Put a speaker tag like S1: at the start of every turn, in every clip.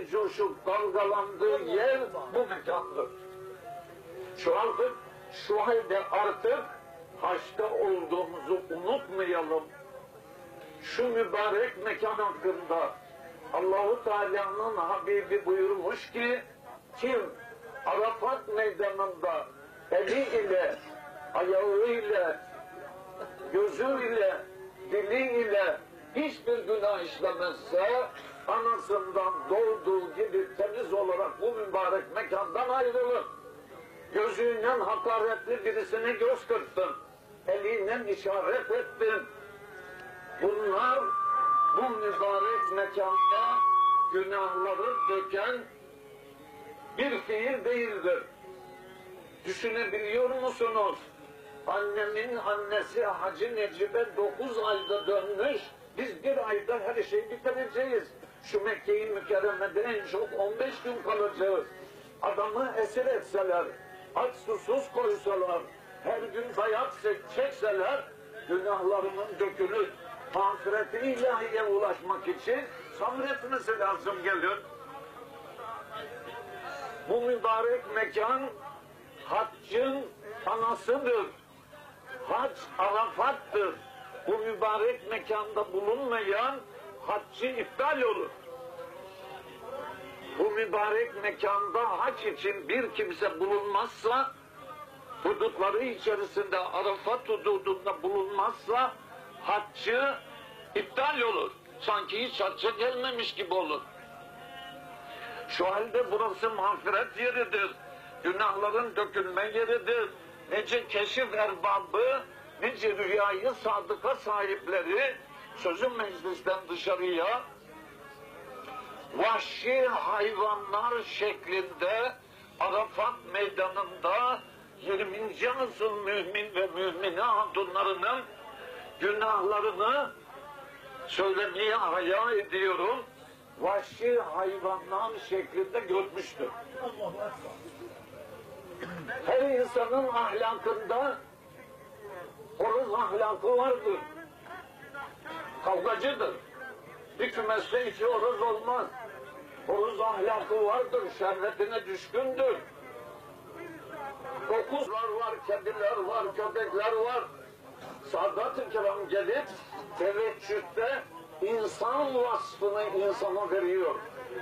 S1: bir coşup dalgalandığı yer bu mekandır. Şu artık, şu halde artık haçta olduğumuzu unutmayalım. Şu mübarek mekan hakkında Allahu Teala'nın Habibi buyurmuş ki kim Arafat meydanında eli ile, ayağı ile, gözü ile, dili ile hiçbir günah işlemezse anasından doğduğu gibi temiz olarak bu mübarek mekandan ayrılır. Gözüyle hakaretli birisine göz kırptın. Eliyle işaret ettin. Bunlar bu mübarek mekanda günahları döken bir fiil değildir. Düşünebiliyor musunuz? Annemin annesi Hacı Necibe 9 ayda dönmüş. Biz bir ayda her şeyi bitireceğiz. Şu Mekke-i Mükerreme'de en çok 15 gün kalacağız. Adamı esir etseler, aç susuz koysalar, her gün dayak çekseler, günahlarının dökülür. Mağfireti ilahiye ulaşmak için sabretmesi lazım gelir. Bu mübarek mekan haccın anasıdır. Hac Arafat'tır. Bu mübarek mekanda bulunmayan haccı iptal olur. Bu mübarek mekanda hac için bir kimse bulunmazsa, hudutları içerisinde Arafat hududunda bulunmazsa haccı iptal olur. Sanki hiç hacca gelmemiş gibi olur. Şu halde burası mağfiret yeridir. Günahların dökülme yeridir. Nece keşif erbabı, nice rüyayı sadıka sahipleri sözün meclisten dışarıya vahşi hayvanlar şeklinde Arafat meydanında 20. asıl mümin ve mümine hatunlarının günahlarını söylemeye haya ediyorum. Vahşi hayvanlar şeklinde görmüştür. Her insanın ahlakında horoz ahlakı vardır. Kavgacıdır. Bir kümeste iki horoz olmaz. Horoz ahlakı vardır, şehvetine düşkündür. Dokuzlar var, kediler var, köpekler var. Sadat-ı kiram gelip teveccühte insan vasfını insana veriyor.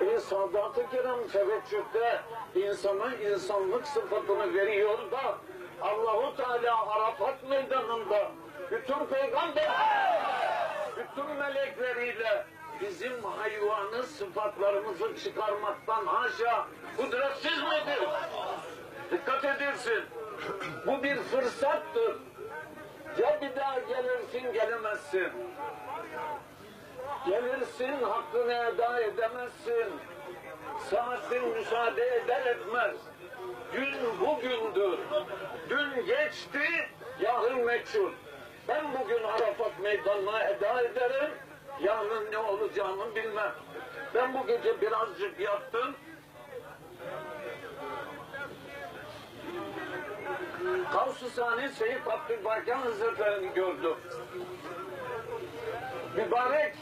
S1: E, Sadat-ı kiram teveccühte insana insanlık sıfatını veriyor da Allahu Teala Arafat meydanında bütün peygamber bütün melekleriyle bizim hayvanı sıfatlarımızı çıkarmaktan haşa kudretsiz midir? Dikkat edilsin. Bu bir fırsattır. Ya bir daha gelirsin gelemezsin. Gelirsin hakkını eda edemezsin. Saatin müsaade eder etmez. Gün bugündür. Dün geçti, yarın meçhul. Ben bugün Arafat meydanına eda ederim, yarın ne olacağını bilmem. Ben bu gece birazcık yattım, Kavsu Sani Seyyid Abdülbakan Hazretleri'ni gördüm. Mübarek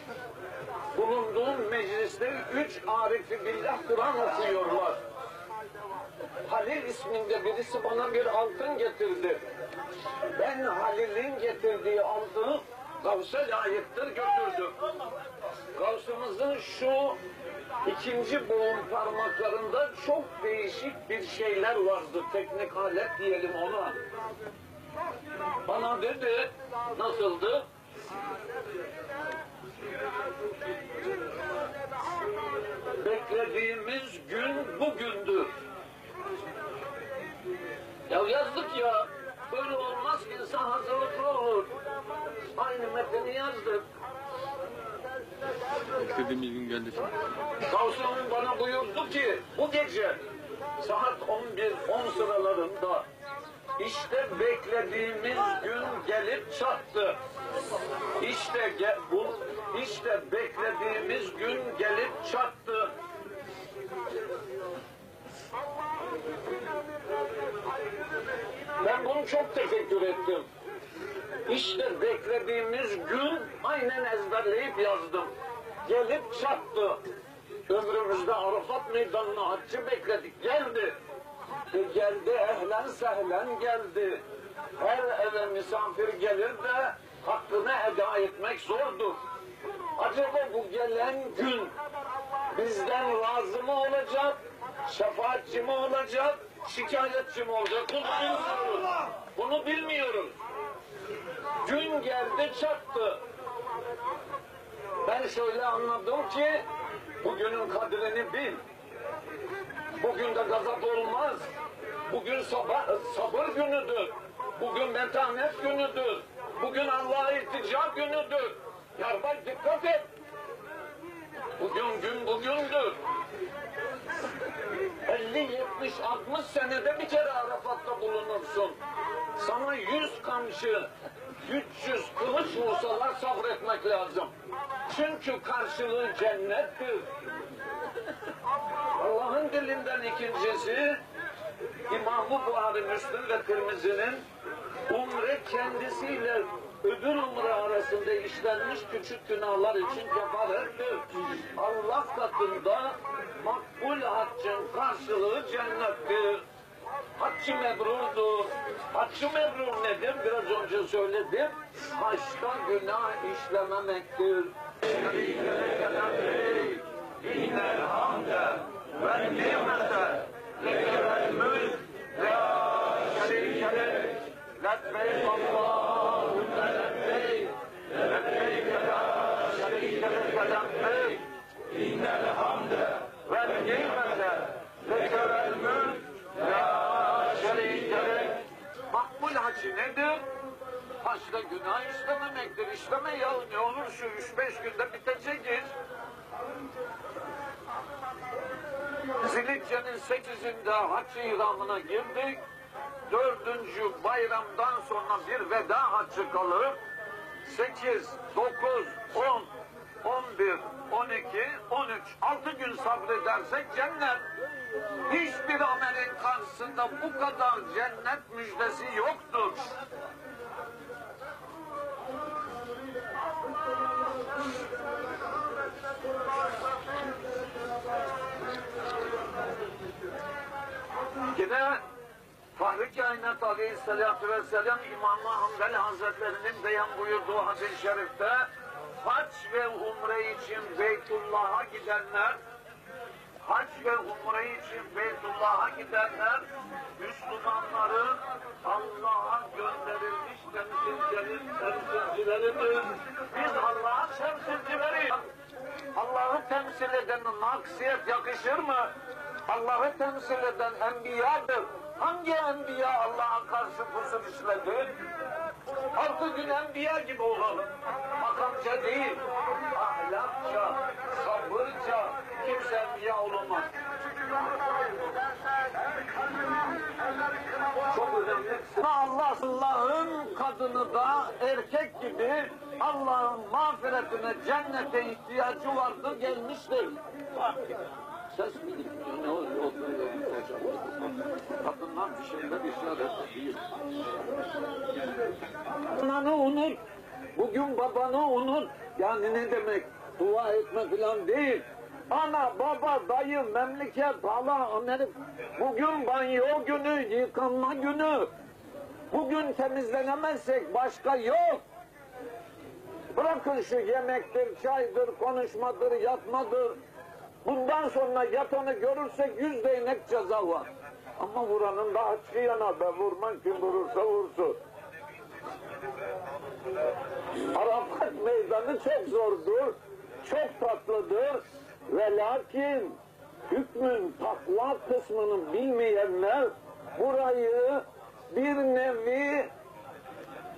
S1: bulunduğum mecliste üç arifi billah Kur'an okuyorlar. Halil isminde birisi bana bir altın getirdi. Ben Halil'in getirdiği altını Gavs'a layıktır götürdüm. Gavs'ımızın şu ikinci boğum parmaklarında çok değişik bir şeyler vardı. Teknik alet diyelim ona. Bana dedi, nasıldı? Beklediğimiz gün bugündür. Ya yazdık ya, böyle olmaz ki insan hazırlıklı olur. Aynı metni yazdık.
S2: Beklediğimiz gün geldi şimdi.
S1: Gavsım'ın bana buyurdu ki bu gece saat 11-10 sıralarında işte beklediğimiz gün gelip çattı. İşte ge- bu işte beklediğimiz gün gelip çattı. Ben bunu çok tefekkür ettim. İşte beklediğimiz gün aynen ezberleyip yazdım. Gelip çattı. Ömrümüzde Arafat meydanına haccı bekledik. Geldi. E geldi ehlen sehlen geldi. Her eve misafir gelir de hakkını eda etmek zordur. Acaba bu gelen gün bizden razı mı olacak, şefaatçi mi olacak, şikayetçi mi olacak? Bunu. Bunu bilmiyoruz. Gün geldi çattı. Ben şöyle anladım ki bugünün kadrini bil. Bugün de gazap olmaz. Bugün sabah, sabır günüdür. Bugün metanet günüdür. Bugün Allah'a iltica günüdür. Yarbay dikkat et. Bugün gün bugündür. 50, 70, 60 senede bir kere Arafat'ta bulunursun. Sana 100 kamçı, 300 kılıç vursalar sabretmek lazım. Çünkü karşılığı cennettir. Allah'ın dilinden ikincisi İmam-ı Buhari, Müslüm ve Tirmizi'nin umre kendisiyle öbür umre arasında işlenmiş küçük günahlar için kefarettir. Allah katında makbul haccın karşılığı cennettir. Haccı mebrurdur. Haccı mebrur nedir? Biraz önce söyledim. Haçta günah işlememektir. İnnel hamde ve nimete lekel mülk la şerike lek lebbeyk lebbeyk la şerike leke lebbeyk innel hamde ve nimete lekel mülk la şerike lek Hacı nedir? Haçta günah işlememektir. İşleme ya ne olur şu üç beş günde bitecek iş. Zilhicce'nin sekizinde hac ihramına girdik. Dördüncü bayramdan sonra bir veda haccı kalır. Sekiz, dokuz, on, on bir, on iki, on üç, altı gün sabredersek cennet. Karşısında bu kadar cennet müjdesi yoktur. Yine Fahri Kainat Aleyhisselatü Vesselam İmam-ı Hanbel Hazretlerinin beyan buyurduğu hadis-i şerifte hac ve umre için Beytullah'a gidenler hac ve umre için Beytullah'a gidenler Müslümanların Allah'a gönderilmiş temsilcileri, temsilcileridir. Biz Allah'ın temsilcileriyiz. Allah'ı temsil edenin aksiyet yakışır mı? Allah'ı temsil eden enbiyadır. Hangi enbiya Allah'a karşı kusur işledi? Altı gün enbiya gibi olalım. Makamca değil, ahlakça, sabırca kimse enbiya olamaz. Çok önemli. Allah Allah'ın kadını da erkek gibi Allah'ın mağfiretine, cennete ihtiyacı vardır gelmiştir. Ses mi gidiyor? Ne oluyor? Oturuyor hocam. Kadınlar bir işaret değil. Ananı unut. Bugün babanı unut. Yani ne demek? Dua etme falan değil. Ana, baba, dayı, memleket, hala, Amerika. Bugün banyo günü, yıkanma günü. Bugün temizlenemezsek başka yok. Bırakın şu yemektir, çaydır, konuşmadır, yatmadır. Bundan sonra yatanı görürsek yüz değnek ceza var. Ama vuranın da hakkı yana be vurman kim vurursa vursun. Arafat meydanı çok zordur, çok tatlıdır ve lakin hükmün takva kısmını bilmeyenler burayı bir nevi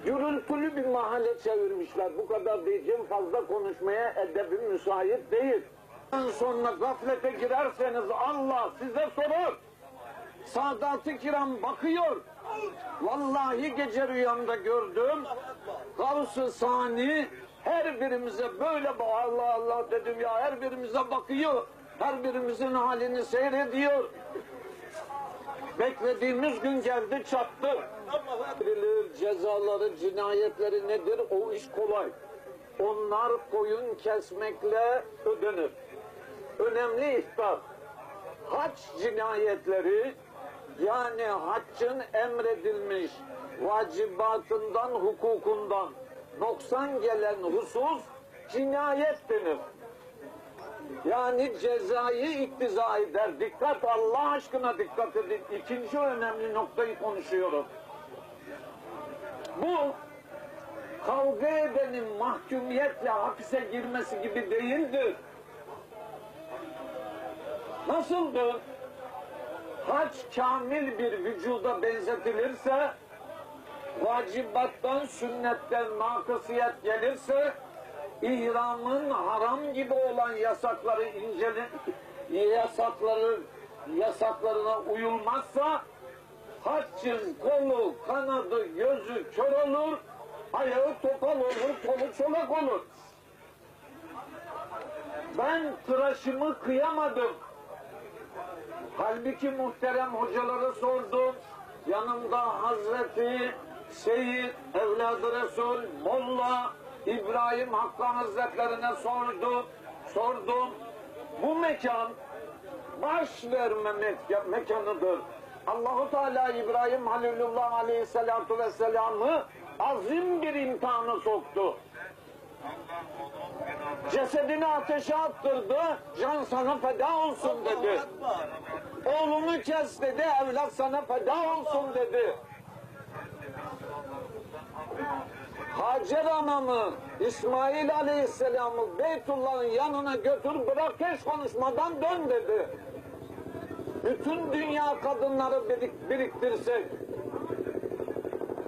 S1: gürültülü bir mahalle çevirmişler. Bu kadar diyeceğim fazla konuşmaya edebim müsait değil. Sonra gaflete girerseniz Allah size sorur. Sadat-ı kiram bakıyor. Vallahi gece rüyamda gördüm. Gavs-ı Sani her birimize böyle ba- Allah Allah dedim ya her birimize bakıyor. Her birimizin halini seyrediyor. Beklediğimiz gün geldi çattı. Verilir cezaları, cinayetleri nedir? O iş kolay. Onlar koyun kesmekle ödenir. önemli ihtar. Hac cinayetleri yani haccın emredilmiş vacibatından, hukukundan noksan gelen husus cinayet denir. Yani cezayı iktiza eder. Dikkat Allah aşkına dikkat edin. İkinci önemli noktayı konuşuyorum. Bu kavga edenin mahkumiyetle hapise girmesi gibi değildir. Nasıldır? Hac kamil bir vücuda benzetilirse, vacibattan, sünnetten nakısiyet gelirse, ihramın haram gibi olan yasakları incele, yasakları yasaklarına uyulmazsa, haccın kolu, kanadı, gözü kör olur, ayağı topal olur, kolu çolak olur. Ben tıraşımı kıyamadım. Halbuki muhterem hocalara sordum. Yanımda Hazreti Seyyid Evladı Resul Molla İbrahim Hakkı Hazretlerine sordu. Sordum. Bu mekan baş verme mekan, mekanıdır. Allahu Teala İbrahim Halilullah Aleyhisselatu Vesselam'ı azim bir imtihana soktu. Cesedini ateşe attırdı, can sana feda olsun dedi. Oğlunu kes dedi, evlat sana feda olsun dedi. Hacer anamı, İsmail Aleyhisselam'ı Beytullah'ın yanına götür bırak hiç konuşmadan dön dedi. Bütün dünya kadınları birik, biriktirsek,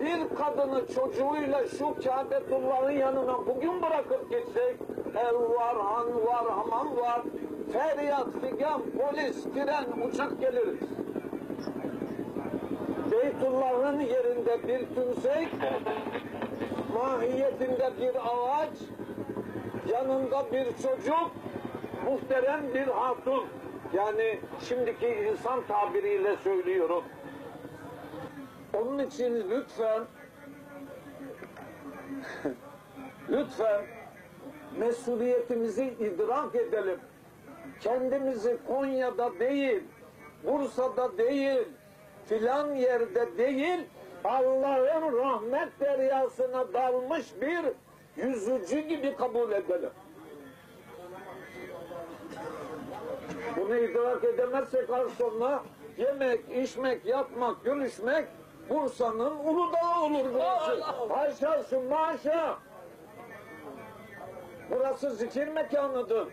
S1: bir kadını çocuğuyla şu Kâbetullah'ın yanına bugün bırakıp gitsek, ev var, han var, hamam var, feryat, figan, polis, tren, uçak gelir. Beytullah'ın yerinde bir tümsek, mahiyetinde bir ağaç, yanında bir çocuk, muhterem bir hatun. Yani şimdiki insan tabiriyle söylüyorum. Onun için lütfen lütfen mesuliyetimizi idrak edelim. Kendimizi Konya'da değil, Bursa'da değil, filan yerde değil, Allah'ın rahmet deryasına dalmış bir yüzücü gibi kabul edelim. Bunu idrak edemezsek az sonra yemek, içmek, yapmak, görüşmek Bursa'nın Uludağ olur burası. Haşa maşa. Burası zikir mekanıdır.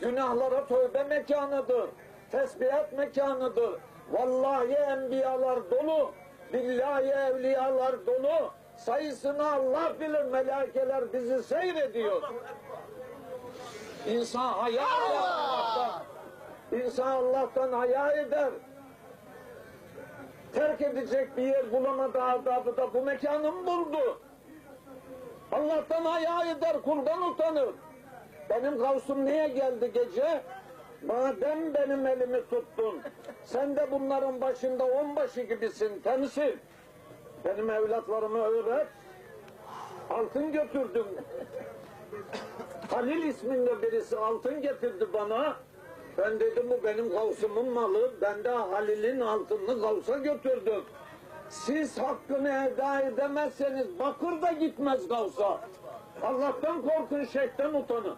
S1: Günahlara tövbe mekanıdır. Tesbihat mekanıdır. Vallahi enbiyalar dolu. Billahi evliyalar dolu. Sayısını Allah bilir. Melaikeler bizi seyrediyor. İnsan haya eder Allah'tan. İnsan Allah'tan haya eder. Terk edecek bir yer bulamadı adabı da bu mekanı buldu. Allah'tan haya eder, kuldan utanır. Benim kavsum niye geldi gece? Madem benim elimi tuttun, sen de bunların başında onbaşı gibisin, temsil. Benim evlatlarımı öğret. Altın götürdüm. Halil isminde birisi altın getirdi bana. Ben dedim bu benim kavsumun malı. Ben de Halil'in altınını kavsa götürdüm. Siz hakkını eda edemezseniz bakır da gitmez kavsa. Allah'tan korkun, şeyhten utanın.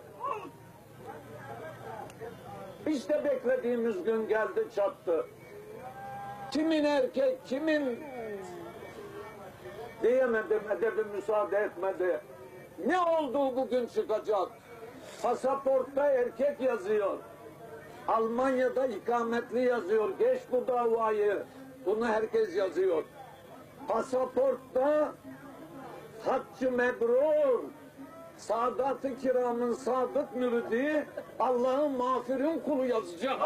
S1: İşte beklediğimiz gün geldi çattı. Kimin erkek, kimin diyemedim, edebi müsaade etmedi. Ne olduğu bugün çıkacak? Pasaportta erkek yazıyor. Almanya'da ikametli yazıyor. Geç bu davayı. Bunu herkes yazıyor. Pasaportta haccı mebrur. Sadat-ı kiramın sadık müridi Allah'ın mağfirin kulu yazacak.